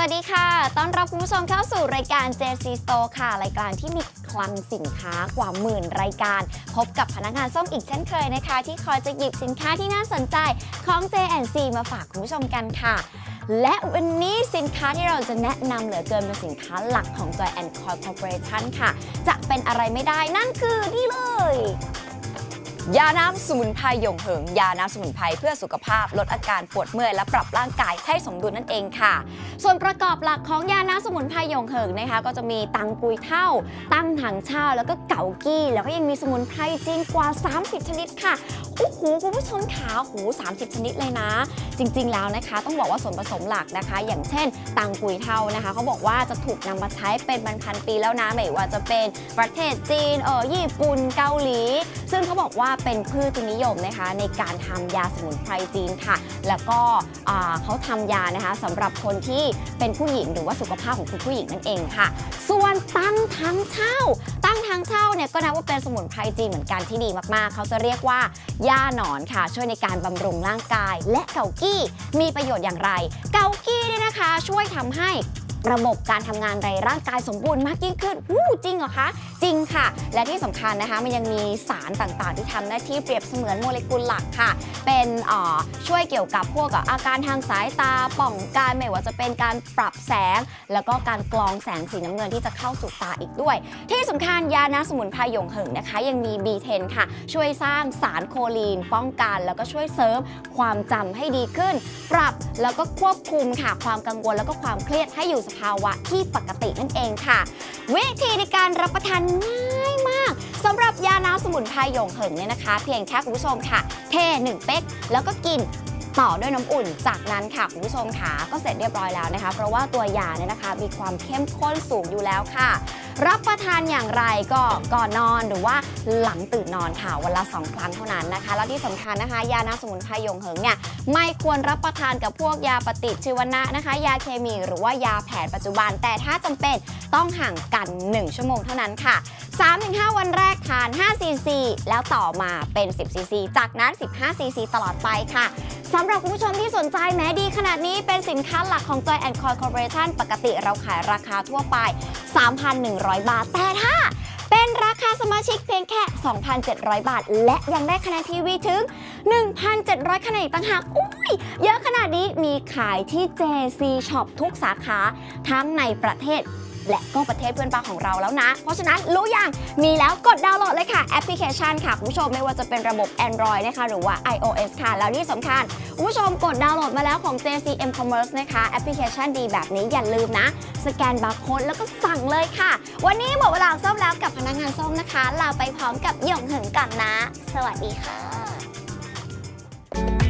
สวัสดีค่ะ ต้อนรับคุณผู้ชมเข้าสู่รายการ JC Store ค่ะ รายการที่มีคลังสินค้ากว่าหมื่นรายการ พบกับพนักงานส้มอีกเช่นเคยนะคะ ที่คอยจะหยิบสินค้าที่น่าสนใจของ J&C มาฝากคุณผู้ชมกันค่ะ และวันนี้สินค้าที่เราจะแนะนำเหลือเกินเป็นสินค้าหลักของ Joy and Coy Corporation ค่ะ จะเป็นอะไรไม่ได้นั่นคือนี่เลย ยาน้ำสมุนไพรหยงเหิง ยาน้ำสมุนไพรเพื่อสุขภาพ ลดอาการปวดเมื่อยและปรับร่างกายให้สมดุลนั่นเองค่ะ ส่วนประกอบหลักของยาน้ำสมุนไพรหยงเหิงนะคะก็จะมีตังกุยเท่า ตั้งถังเช่าแล้วก็เก่ากี้ แล้วก็ยังมีสมุนไพรจีนกว่า 30 ชนิดค่ะโอ้โหคุณผู้ชมขาโอ้โห30 ชนิดเลยนะ จริง ๆ แล้วนะคะ ต้องบอกว่าส่วนผสมหลักนะคะ อย่างเช่นตังกุยเท่านะคะเขาบอกว่าจะถูกนำมาใช้เป็นพันๆปีแล้วนะไม่ว่าจะเป็นประเทศจีนเออญี่ปุ่นเกาหลี ซึ่งเขาบอกว่าเป็นพืชที่นิยมนะคะ ในการทำยาสมุนไพรจีนค่ะ แล้วก็เขาทำยานะคะสำหรับคนที่เป็นผู้หญิงหรือว่าสุขภาพของคุณผู้หญิงนั่นเองค่ะ ส่วนตั้งทางเช่า ตั้งทางเช่าเนี่ยก็นับว่าเป็นสมุนไพรจีนเหมือนกันที่ดีมากๆ เขาจะเรียกว่าย่าหนอนค่ะ ช่วยในการบำรุงร่างกาย และเกากีมีประโยชน์อย่างไร เกากี้เนี่ยนะคะ ช่วยทำให้ ระบบการทำงานในร่างกายสมบูรณ์มากยิ่งขึ้นวู้จริงเหรอคะ จริงค่ะ และที่สำคัญนะคะ มันยังมีสารต่างๆ ที่ทำหน้าที่เปรียบเสมือนโมเลกุลหลักค่ะ เป็นอ่อช่วยเกี่ยวกับพวกอาการทางสายตาป้องกันไม่ว่าจะเป็นการปรับแสง แล้วก็การกรองแสงสีน้ำเงินที่จะเข้าสู่ตาอีกด้วย ที่สำคัญยาน้ำสมุนไพรหยงเหิงนะคะ ยังมี B10 ค่ะ ช่วยสร้างสารโคลีน ป้องกัน แล้วก็ช่วยเสริมความจำให้ดีขึ้น ปรับแล้วก็ควบคุมค่ะความกังวลแล้วก็ความเครียดให้อยู่สภาวะที่ปกตินั่นเองค่ะ วิธีในการรับประทานง่ายมากสำหรับยาน้ำสมุนไพรหยงเหิงเนี่ยนะคะ เพียงแค่คุณผู้ชมค่ะ เท1เป๊กแล้วก็กินต่อด้วยน้ำอุ่น จากนั้นค่ะคุณผู้ชมค่ะก็เสร็จเรียบร้อยแล้วนะคะ เพราะว่าตัวยาเนี่ยนะคะมีความเข้มข้นสูงอยู่แล้วค่ะ รับประทานอย่างไรก็ก่อนนอนหรือว่าหลังตื่นนอนค่ะวันละ 2 ครั้งเท่านั้นนะคะ แล้วที่สำคัญนะคะ ยาน้ำสมุนไพรยงเหิงเนี่ยไม่ควรรับประทานกับพวกยาปฏิชีวนะนะคะ ยาเคมีหรือว่ายาแผนปัจจุบัน แต่ถ้าจำเป็นต้องห่างกัน 1 ชั่วโมงเท่านั้นค่ะ 3-5 วันแรกทาน 5 ซีซี แล้วต่อมาเป็น 10 ซีซี จากนั้น 15 ซีซีตลอดไปค่ะสำหรับคุณผู้ชมที่สนใจแม้ดีขนาดนี้เป็นสินค้าหลักของ Joy and Coy Corporation ปกติเราขายราคาทั่วไป 3,100บาท แต่ถ้าเป็นราคาสมาชิกเพียงแค่ 2,700 บาท และยังได้คะแนนทีวีถึง 1,700 คะแนนอีกต่างหากอุ้ยเยอะขนาดนี้มีขายที่ JC Shop ทุกสาขาทั้งในประเทศ และก็ประเทศเพื่อนบ้านของเราแล้วนะ เพราะฉะนั้นรู้อยังมีแล้วกดดาวน์โหลดเลยค่ะแอปพลิเคชันค่ะคุณผู้ชมไม่ว่าจะเป็นระบบ Android นะคะหรือว่า iOS ค่ะ แล้วที่สำคัญคุณผู้ชมกดดาวน์โหลดมาแล้วของ JCM Commerce นะคะแอปพลิเคชันดีแบบนี้อย่าลืมนะ สแกนบาร์โค้ดแล้วก็สั่งเลยค่ะ วันนี้หมดเวลาส้มแล้วกับพนักงานส้มนะคะลาไปพร้อมกับหยงหิงกันนะ สวัสดีค่ะ